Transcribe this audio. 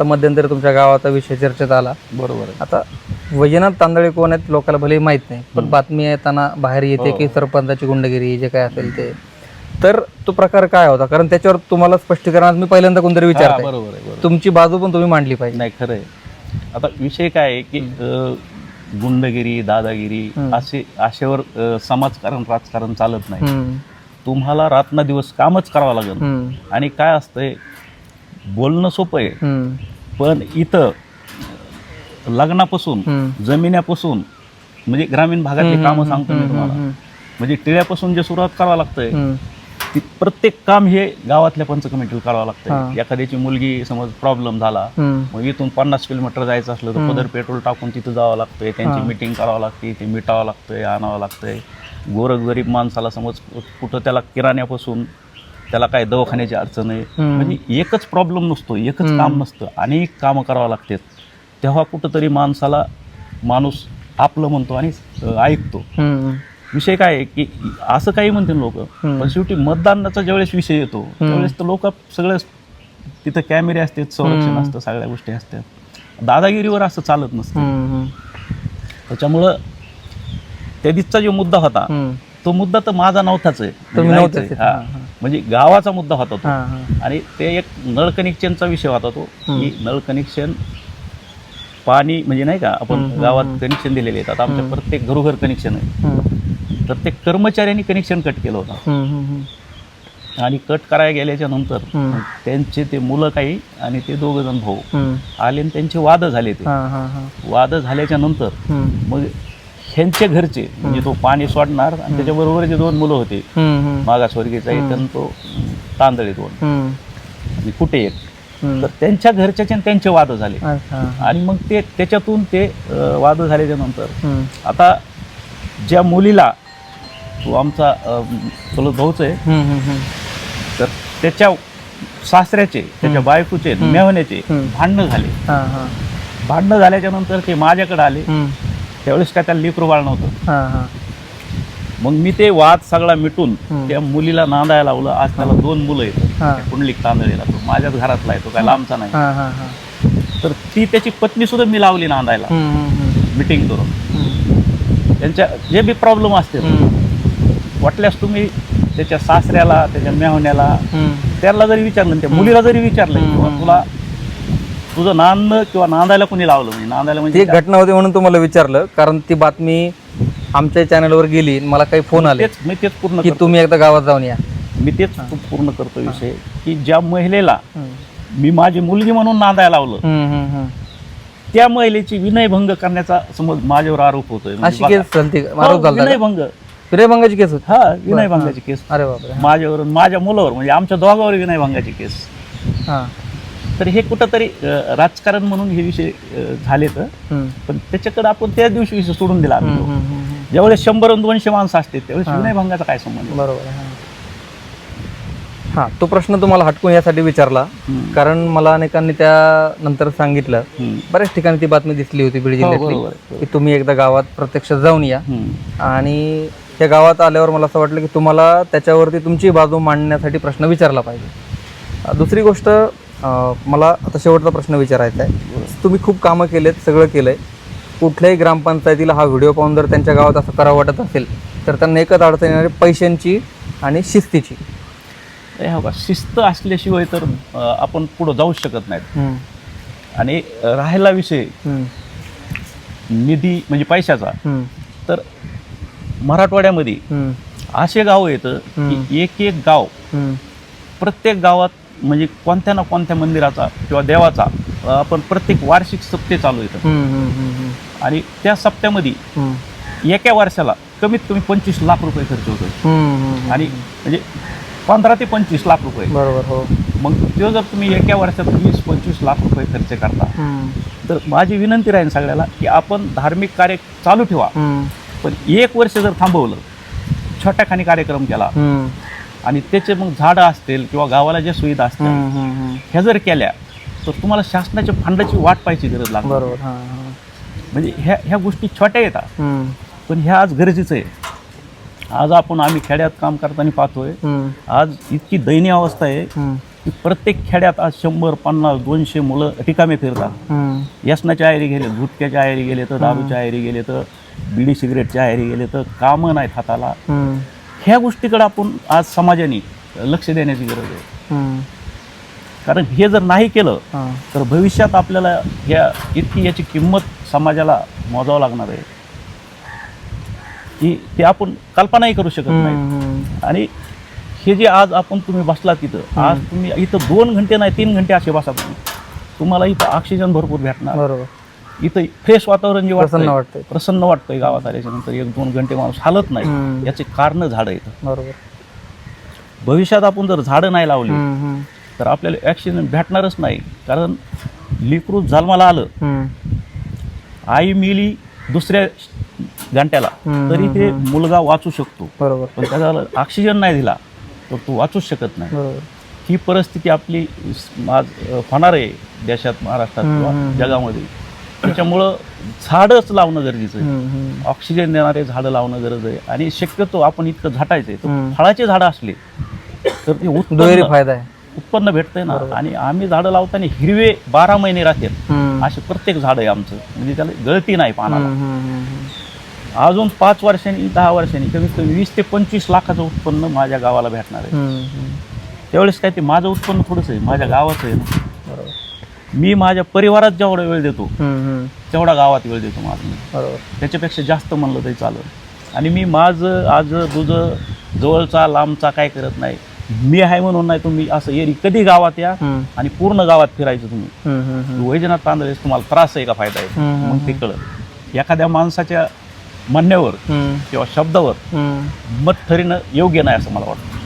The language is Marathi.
आता मध्यंतरी तुमच्या गावाचा विषय चर्चेत आला. बरोबर आहे. आता वैजनाथ तांदळे कोण आहेत लोकांना भले माहीत नाही पण बातमी येताना बाहेर येते की सरपंचाची गुंडगिरी जे काय असेल ते. तर तो प्रकार काय होता? कारण त्याच्यावर तुम्हाला स्पष्टीकरणात मी पहिल्यांदा कोणतरी हा, विचारते बरोबर आहे बरोबर. तुमची बाजू पण तुम्ही मांडली पाहिजे. नाही खरं आहे. आता विषय काय आहे की अ, गुंडगिरी दादागिरी असे अशावर अ, समाजकारण राजकारण चालत नाही. हम्म, तुम्हाला रात्र दिवस कामच करावं लागेल. हम्म, आणि काय असतंय बोलणं सोपं आहे. पण इथं लग्नापासून. जमिन्यापासून म्हणजे ग्रामीण भागातली कामं सांगतो मी तुम्हाला. म्हणजे टिळ्यापासून जे सुरुवात करावं लागतंय ती प्रत्येक काम हे गावातल्या पंचकमिटीला करावं हा. लागतंय एखाद्याची मुलगी समज प्रॉब्लेम झाला मग इथून पन्नास किलोमीटर जायचं असलं तर पदर पेट्रोल टाकून तिथं जावं लागतंय. त्यांची मिटिंग करावं लागते ते मिटावं लागतंय आणावं लागतंय. गोरगरीब माणसाला समज कुठं त्याला किराण्यापासून त्याला काय दवाखान्याची अडचण आहे. म्हणजे एकच प्रॉब्लेम नसतो एकच काम नसतं. अनेक कामं करावं लागतात तेव्हा कुठंतरी माणसाला माणूस आपलं म्हणतो आणि ऐकतो. विषय काय आहे की असं काही म्हणते लोक पण शेवटी मतदानाचा ज्यावेळेस विषय येतो त्यावेळेस तर लोक सगळं तिथं कॅमेरे असतात संरक्षण असतं सगळ्या गोष्टी असतात. दादागिरीवर असं चालत नसतं. त्याच्यामुळं त्या दिवसचा जो मुद्दा होता. तो मुद्दा तर माझा नव्हताच आहे. म्हणजे गावाचा मुद्दा होता तो. आणि ते एक नळ कनेक्शनचा विषय होता तो की नळ कनेक्शन पाणी म्हणजे नाही का आपण गावात कनेक्शन दिलेले आहेत. आता आमच्या प्रत्येक घरोघर कनेक्शन आहे. ते कर्मचाऱ्यांनी कनेक्शन कट केलं होतं. आणि कट करायला गेल्याच्यानंतर. त्यांचे ते मुलं काही आणि ते दोघ जण भाऊ. आले आणि त्यांचे वाद झाले ते. वाद झाल्याच्यानंतर मग ह्यांचे घरचे म्हणजे तो पाणी सोडणार आणि त्याच्याबरोबर जे दोन मुलं होते मागासवर्गीचा एक आणि तो तांदळी दोन. आणि कुठे एक. तर त्यांच्या घरच्याचे आणि त्यांचे वाद झाले. आणि मग ते त्याच्यातून ते वाद झाल्याच्यानंतर आता ज्या मुलीला तो आमचा चुलत भाऊच आहे. तर त्याच्या सासऱ्याचे त्याच्या बायकोचे मेहण्याचे. भांडणं झाले. भांडणं झाल्याच्यानंतर ते माझ्याकडे आले. त्यावेळेस काय त्याला लेकरू बाळ नव्हतं हा, हा. मग मी ते वाद सगळा मिटून हम्म. त्या मुलीला नांदायला लावलं आज त्याला दोन मुलं आहेत हा. कुंडलिक तांदळीला तो माझ्याच घरातला आहे तो काय लांबचा नाही हा, हा, हा. तर ती त्याची पत्नी सुद्धा मी लावली नांदायला हम्म, हम्म, मिटिंग करून हम्म. त्यांच्या जे बी प्रॉब्लेम असतील हम्म, वाटल्यास तुम्ही त्याच्या सासऱ्याला त्याच्या मेहण्याला हम्म. त्याला जरी विचारलं आणि त्या मुलीला जरी विचारलं हम्म. तुला तुझं नांद किंवा नांदायला कोणी लावलं? म्हणजे नांदायला ती म्हणजे एक घटना होती म्हणून तुम्हाला विचारलं कारण ती बातमी आमच्या चॅनलवर गेली आणि मला काही फोन आले तेच मी तेच पूर्ण की करतो तुम्ही एकदा गावात जाऊन या. मी तेच पूर्ण करतो विषय की ज्या महिलेला मी माझी मुलगी म्हणून नांदायला लावलं हम्म, हम्म, हम्म. त्या महिलेची विनयभंग करण्याचा समज माझ्यावर आरोप होतोय. म्हणजे अशी बघा. केस झाली हो, आरोप झाला विनयभंग. विनयभंगाची केस होती? हा विनयभंगाची केस. अरे बापरे माझ्यावर माझ्या मुलावर म्हणजे आमच्या दोघावर विनयभंगाची केस. हा. तर हे कुठंतरी अं, राजकारण म्हणून हे विषय अं, झाले तर हम्म, पण त्याच्याकडे आपण त्याच दिवशी विषय सोडून दिला आम्ही तो. ज्यावेळेस शंभर आणि दोनशे माणसं असते त्यावेळेस हा. विनयभंगाचा काय संबंध बरोबर हा. तो प्रश्न तुम्हाला हटकून यासाठी विचारला हम्म. कारण मला अनेकांनी त्या नंतर सांगितलं हम्म. बऱ्याच ठिकाणी ती बातमी दिसली होती बीड हो, बरोबर जिल्ह्यातली आहे. की तुम्ही एकदा गावात प्रत्यक्ष जाऊन या हम्म. आणि त्या गावात आल्यावर मला असं वाटलं की तुम्हाला त्याच्यावरती तुमची बाजू मांडण्यासाठी प्रश्न विचारला पाहिजे अं, दुसरी गोष्ट मला आता शेवटचा प्रश्न विचारायचा आहे. तुम्ही खूप कामं केलेत सगळं केलंय. कुठल्याही ग्रामपंचायतीला हा व्हिडिओ पाहून जर त्यांच्या गावात असं करावं वाटत असेल तर त्यांना एकच अडचण येणार आहे पैशांची आणि शिस्तीची. हे का? शिस्त असल्याशिवाय तर आपण पुढं जाऊ शकत नाहीत. आणि अं, राहिला विषय निधी म्हणजे पैशाचा तर मराठवाड्यामध्ये असे गाव येतं की एक एक गाव प्रत्येक गावात म्हणजे कोणत्या ना कोणत्या मंदिराचा किंवा देवाचा आपण प्रत्येक वार्षिक सप्ते चालू येतं आणि त्या सप्त्यामध्ये एका वर्षाला कमीत कमी पंचवीस लाख रुपये खर्च होतो. आणि म्हणजे पंधरा ते पंचवीस लाख रुपये. बरोबर हो. मग तो जर तुम्ही एका वर्षात वीस पंचवीस लाख रुपये खर्च करता तर माझी विनंती राहील सगळ्याला की आपण धार्मिक कार्य चालू ठेवा. पण एक वर्ष जर थांबवलं छोट्या खाणी कार्यक्रम केला आणि त्याचे मग झाडं असतील किंवा गावाला ज्या सुविधा असतील. ह्या जर केल्या तर तुम्हाला शासनाच्या फंडाची वाट पाहायची गरज लागणार. बरोबर म्हणजे ह्या ह्या गोष्टी छोट्या येतात. पण ह्या आज गरजेचं आहे. आज आपण आम्ही खेड्यात काम करताना पाहतोय आज इतकी दयनीय अवस्था आहे की प्रत्येक खेड्यात आज शंभर पन्नास दोनशे मुलं रिकामे फिरतात. हम्म. व्यसनाच्या आयरी गेले गुटख्याच्या आयरी गेले तर दारूच्या आयरी गेले तर बिडी सिगरेटच्या आयरी गेले तर कामं नाहीत हाताला. ह्या गोष्टीकडे आपण आज समाजाने लक्ष देण्याची गरज आहे. कारण हे जर नाही केलं. तर भविष्यात आपल्याला ह्या इतकी याची किंमत समाजाला मोजावं लागणार आहे. की ते आपण कल्पनाही करू शकत नाही. आणि हे जे आज आपण तुम्ही बसला तिथं आज तुम्ही इथं दोन घंटे नाही तीन घंटे असे बसा तुम्ही. तुम्हाला इथं ऑक्सिजन भरपूर भेटणार. बरोबर. इथं फ्रेश वातावरण जे प्रसन्न वाटतंय वाटतंय प्रसन्न वाटतंय गावात आल्याच्यानंतर एक दोन घंटे माणूस हालत नाही हम्म. याचे कारण झाडं येतं बरोबर भविष्यात आपण जर झाडं नाही लावली हम्म. हम्म. तर आपल्याला ॲक्सिडेंट भेटणारच नाही कारण लिकरू जन्माला आलं हम्म. आई मिली दुसऱ्या घंट्याला हम्म, तरी ते मुलगा वाचू शकतो बरोबर पण त्याला ऑक्सिजन नाही दिला तर तो वाचूच शकत नाही बरोबर ही परिस्थिती आपली स- आज अ, होणार आहे देशात महाराष्ट्रात किंवा हम्म. जगामध्ये त्याच्यामुळं झाडच लावणं गरजेचं आहे. ऑक्सिजन देणारे झाडं लावणं गरज आहे आणि शक्यतो आपण इतकं झाटायचंय तर. फळाचे झाडं असले तर ते उत्पन्न फायदा आहे उत्पन्न भेटतंय ना. आणि आम्ही झाडं लावताना हिरवे बारा महिने राहतात हम्म. असे प्रत्येक झाड आहे आमचं म्हणजे त्याला गळती नाही पानाला. हम्म. अजून पाच वर्षांनी दहा वर्षांनी कमीत कमी वीस ते पंचवीस लाखाचं उत्पन्न माझ्या गावाला भेटणार आहे. त्यावेळेस काय ते माझं उत्पन्न थोडंसं आहे माझ्या गावाचं आहे ना मी माझ्या परिवारात जेवढा वेळ देतो. तेवढा गावात वेळ देतो माझा बरोबर त्याच्यापेक्षा जास्त म्हणलं तरी चालेल आणि मी माझं आज तुझं जवळचा लांबचा काय करत नाही मी आहे म्हणून नाही तुम्ही असं एरी कधी गावात या. आणि पूर्ण गावात फिरायचं तुम्ही. वैजनाथ तांदळेस तुम्हाला त्रास आहे का फायदा आहे. मग ते कळत एखाद्या माणसाच्या म्हणण्यावर. किंवा शब्दावर. मत ठरणं योग्य नाही असं मला वाटतं